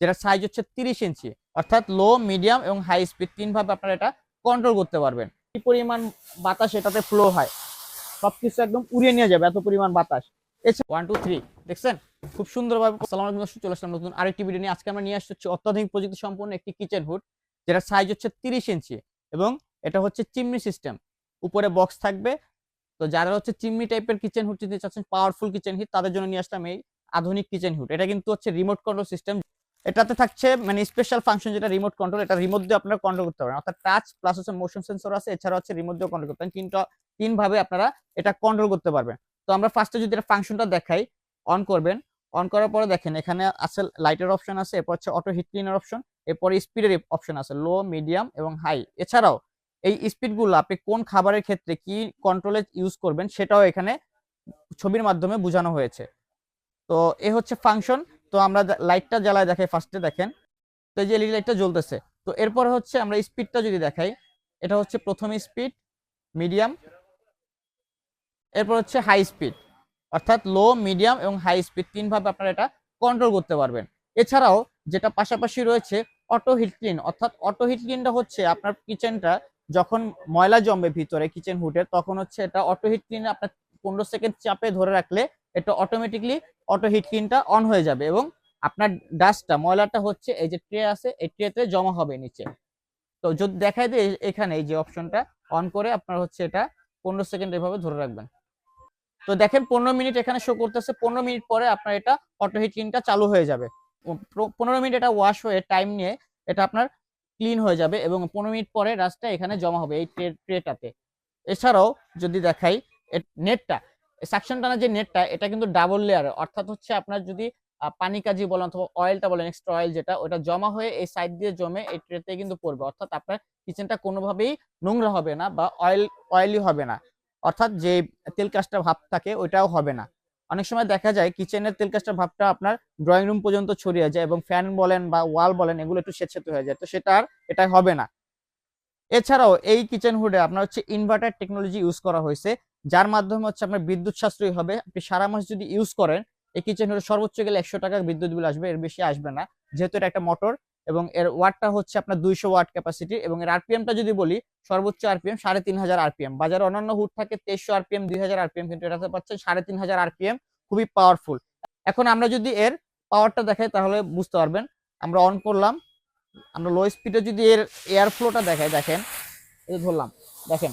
যেটা সাইজ হচ্ছে তিরিশ ইঞ্চি। অর্থাৎ লো মিডিয়াম এবং হাই স্পিড তিন ভাবে আপনারা এটা কন্ট্রোল করতে পারবেন। কি পরিমাণ বাতাস এটাতে ফ্লো হয়? সবকিছু একদম উড়িয়ে নিয়ে যাবে, এত পরিমাণ বাতাস। এছাড়া ওয়ান টু থ্রি দেখছেন? খুব সুন্দরভাবে সালাম আলাইকুম চলে আসলাম নতুন আরেকটি ভিডিও নিয়ে। আজকে আমরা নিয়ে আসছি হচ্ছে অত্যাধুনিক প্রযুক্তি সম্পন্ন একটি কিচেন হুড যেটা সাইজ হচ্ছে তিরিশ ইঞ্চি এবং এটা হচ্ছে চিমনি সিস্টেম উপরে বক্স থাকবে। তো যারা হচ্ছে চিমনি টাইপের কিচেন হুড নিতে চাচ্ছেন পাওয়ারফুল কিচেন হিট তাদের জন্য নিয়ে আসলাম এই আধুনিক কিচেন হুড এটা কিন্তু হচ্ছে রিমোট কন্ট্রোল সিস্টেম এটাতে থাকছে মানে স্পেশাল ফাংশন যেটা রিমোট কন্ট্রোল এটা রিমোট দিয়ে আপনারা কন্ট্রোল করতে পারেন অর্থাৎ টাচ প্লাস হচ্ছে মোশন সেন্সর আছে এছাড়া হচ্ছে রিমোট দিয়ে কন্ট্রোল করতে পারেন তিনটা, তিন ভাবে আপনারা এটা কন্ট্রোল করতে পারবেন। তো আমরা ফার্স্টে যদি এটা ফাংশনটা দেখাই অন করবেন। অন করার পরে দেখেন, এখানে আছে লাইটের অপশন আছে, এরপর হচ্ছে অটো হিট ক্লিনার অপশন এরপরে স্পিডের অপশন আছে লো মিডিয়াম এবং হাই এছাড়াও এই স্পিডগুলো আপনি কোন খাবারের ক্ষেত্রে কি কন্ট্রোলে ইউজ করবেন, সেটাও এখানে ছবির মাধ্যমে বোঝানো হয়েছে। তো এ হচ্ছে ফাংশন তো আমরা লাইটটা জ্বালায় দেখাই ফার্স্টে দেখেন। তো এই যে এলইডি লাইটটা জ্বলতেছে, তো এরপরে হচ্ছে আমরা স্পিডটা যদি দেখাই, এটা হচ্ছে প্রথম স্পিড মিডিয়াম এরপর হচ্ছে হাই স্পিড অর্থাৎ লো মিডিয়াম এবং হাই স্পিড তিন ভাবে আপনারা এটা কন্ট্রোল করতে পারবেন। এছাড়াও যেটা পাশাপাশি রয়েছে অটো হিট ক্লিন অর্থাৎ অটো হিট ক্লিনটা হচ্ছে আপনার কিচেনটা যখন ময়লা জমবে ভিতরে কিচেন হুডে তখন হচ্ছে এটা অটো হিট ক্লিন আপনার পনেরো সেকেন্ড চাপে ধরে রাখলে এটা অটোমেটিকলি অটো হিট ক্লিনটা অন হয়ে যাবে এবং আপনার ডাস্টটা ময়লাটা হচ্ছে এই যে ট্রে আছে, এই ট্রেতে জমা হবে নিচে। তো যদি দেখাই দেয় এখানে এই যে অপশনটা অন করে আপনার হচ্ছে এটা পনেরো সেকেন্ড এভাবে ধরে রাখবেন। তো দেখেন পনেরো মিনিট এখানে শো করতেছে, পনেরো মিনিট পরে আপনার এটা অটো হিট ক্লিনটা চালু হয়ে যাবে। পনেরো মিনিট এটা ওয়াশ হয়ে টাইম নিয়ে এটা আপনার ক্লিন হয়ে যাবে এবং পনেরো মিনিট পরে রাস্তা এখানে জমা হবে এই ট্রে ট্রেটাতে এছাড়াও যদি দেখাই নেটটা সাকশন টানা যে নেটটা এটা কিন্তু ডাবল লেয়ার অর্থাৎ হচ্ছে আপনার যদি পানি কাজি বলেন অথবা অয়েলটা বলেন এক্সট্রা অয়েল যেটা, ওটা জমা হয়ে এই সাইড দিয়ে জমে এই ট্রেতে কিন্তু পড়বে। অর্থাৎ আপনার কিচেনটা কোনোভাবেই নোংরা হবে না বা অয়েল অয়েলি হবে না। অর্থাৎ যে তেল কাজটা ভাব থাকে, ওইটাও হবে না। অনেক সময় দেখা যায় কিচেনের তেল কাজটার ভাবটা আপনার ড্রয়িং রুম পর্যন্ত ছড়িয়ে যায় এবং ফ্যান বলেন বা ওয়াল বলেন, এগুলো একটু স্বেচ্ছাতে হয়ে যায়। তো সেটা আর এটা হবে না। এছাড়াও এই কিচেন হুডে আপনার হচ্ছে ইনভার্টার টেকনোলজি ইউজ করা হয়েছে। যার মাধ্যমে হচ্ছে আপনার বিদ্যুৎ সাশ্রয়ী হবে। আপনি সারা মাস যদি ইউজ করেন, এই কিচেন হুডে সর্বোচ্চ গেলে একশো টাকা বিদ্যুৎ বিল আসবে, এর বেশি আসবে না। যেহেতু এটা একটা মোটর এবং এর ওয়াটটা হচ্ছে আপনার দুইশো ওয়াট ক্যাপাসিটি এবং এর আরপিএমটা যদি বলি, সর্বোচ্চ আরপিএম সাড়ে তিন হাজার আরপিএম বাজারে অন্যান্য হুড থাকে তেইশশো আরপিএম দুই হাজার আরপিএম কিন্তু এটাতে পাচ্ছেন সাড়ে তিন হাজার আরপিএম খুবই পাওয়ারফুল এখন আমরা যদি এর পাওয়ারটা দেখাই, তাহলে বুঝতে পারবেন, আমরা অন করলাম, আমরা লো স্পিডে যদি এর এয়ার ফ্লোটা দেখাই, দেখেন, এই ধরলাম, দেখেন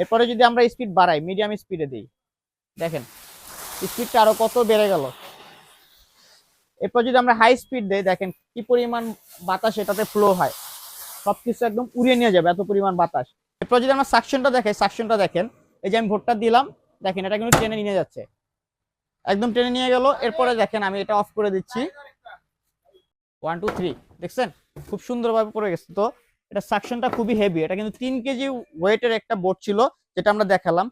এরপরে যদি আমরা স্পিড বাড়াই মিডিয়াম স্পিডে দিই, দেখেন স্পিডটা আরও কত বেড়ে গেল? এরপর যদি আমরা হাই স্পিড দেই, দেখেন, কি পরিমাণ বাতাস এটাতে ফ্লো হয়? সবকিছু একদম উড়িয়ে নিয়ে যাবে, এত পরিমাণ বাতাস। এরপর যদি আমরা সাকশনটা দেখে সাকশনটা দেখেন, এই যে আমি ভোটটা দিলাম, দেখেন, এটা কিন্তু ট্রেনে নিয়ে যাচ্ছে। একদম টেনে নিয়ে গেল, এরপরে দেখেন, আমি এটা অফ করে দিচ্ছি। ওয়ান টু থ্রি দেখছেন? খুব সুন্দরভাবে পড়ে গেছে তো। এটা সাকশনটা খুবই হেভি এটা কিন্তু তিন কেজি ওয়েটের একটা বোর্ড ছিল, যেটা আমরা দেখালাম।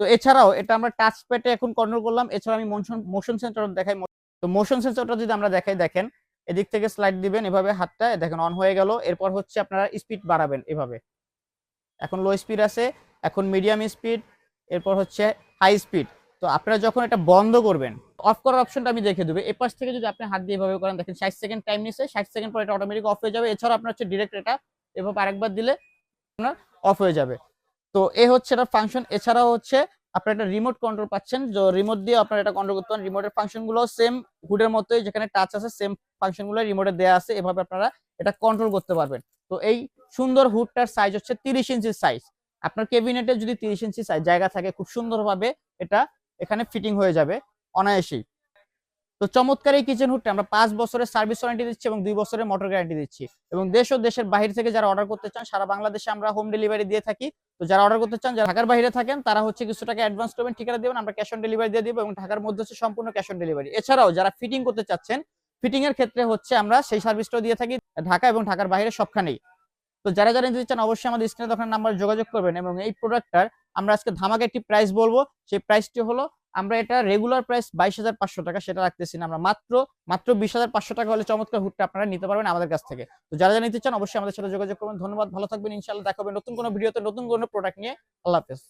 তো এছাড়াও এটা আমরা টাচ প্যাডে এখন কন্ট্রোল করলাম এছাড়া আমি মোশন মোশন সেন্সর দেখাই, তো মোশন সেন্সরটা যদি আমরা দেখাই, দেখেন, এদিক থেকে স্লাইড দিবেন, এভাবে হাতটা, দেখেন অন হয়ে গেল, এরপর হচ্ছে আপনারা স্পিড বাড়াবেন এভাবে। এখন লো স্পিড আছে, এখন মিডিয়াম স্পিড এরপর হচ্ছে হাই স্পিড তো আপনারা যখন এটা বন্ধ করবেন অফ করার অপশনটা আমি দেখে দেবো। এপাশ থেকে যদি আপনি হাত দিয়ে এভাবে করেন, দেখেন, ষাট সেকেন্ড টাইম নিচ্ছে ষাট সেকেন্ড পর এটা অটোমেটিক অফ হয়ে যাবে। এছাড়া আপনার হচ্ছে ডিরেক্ট এটা এভাবে আরেকবার দিলে আপনার অফ হয়ে যাবে। তো এ হচ্ছে এটা ফাংশন এছাড়াও হচ্ছে আপনার একটা রিমোট কন্ট্রোল পাচ্ছেন। রিমোট দিয়ে আপনার এটা কন্ট্রোল করতে পারেন। রিমোটের ফাংশনগুলো সেম হুডের মতোই, যেখানে টাচ আছে সেম ফাংশনগুলো রিমোটে দেওয়া আছে। এভাবে আপনারা এটা কন্ট্রোল করতে পারবেন। তো এই সুন্দর হুডটার সাইজ হচ্ছে তিরিশ ইঞ্চির সাইজ আপনার কেবিনেটে যদি তিরিশ ইঞ্চি সাইজ জায়গা থাকে, খুব সুন্দরভাবে এটা এখানে ফিটিং হয়ে যাবে অনায়াসেই। তো চমৎকার এই কিচেন হুডটা আমরা পাঁচ বছরের সার্ভিস ওয়ারেন্টি দিচ্ছি এবং দুই বছরের মোটর গ্যারান্টি দিচ্ছি এবং দেশ ও দেশের বাইরে থেকে যারা অর্ডার করতে চান, সারা বাংলাদেশে আমরা হোম ডেলিভারি দিয়ে থাকি। তো যারা অর্ডার করতে চান, যারা ঢাকার বাইরে থাকেন, তারা হচ্ছে কিছু টাকা অ্যাডভান্স করবেন ঠিকানা দেবেন, আমরা ক্যাশ অন ডেলিভারি দিয়ে দিব এবং ঢাকার মধ্যে হচ্ছে সম্পূর্ণ ক্যাশ অন ডেলিভারি এছাড়াও যারা ফিটিং করতে চাচ্ছেন ফিটিং এর ক্ষেত্রে হচ্ছে আমরা সেই সার্ভিসটাও দিয়ে থাকি, ঢাকা এবং ঢাকার বাইরে সবখানেই। তো যারা যারা নিতে চান, অবশ্যই আমাদের স্ক্রিনে দোকান নাম্বার যোগাযোগ করবেন এবং এই প্রোডাক্টটার আমরা আজকে ধামাকা একটি প্রাইস বলব, সেই প্রাইসটি হলো আমরা এটা রেগুলার প্রাইস বাইশ হাজার পাঁচশো টাকা সেটা রাখতেছি না। আমরা মাত্র মাত্র বিশ হাজার পাঁচশো টাকা হলে চমৎকার হুডটা আপনারা নিতে পারবেন আমাদের কাছ থেকে। তো যারা যারা নিতে চান অবশ্যই আমাদের সাথে যোগাযোগ করবেন। ধন্যবাদ, ভালো থাকবেন ইনশাল্লাহ দেখাবেন নতুন কোনো ভিডিওতে নতুন কোনো প্রোডাক্ট নিয়ে। আল্লাহ হাফেজ।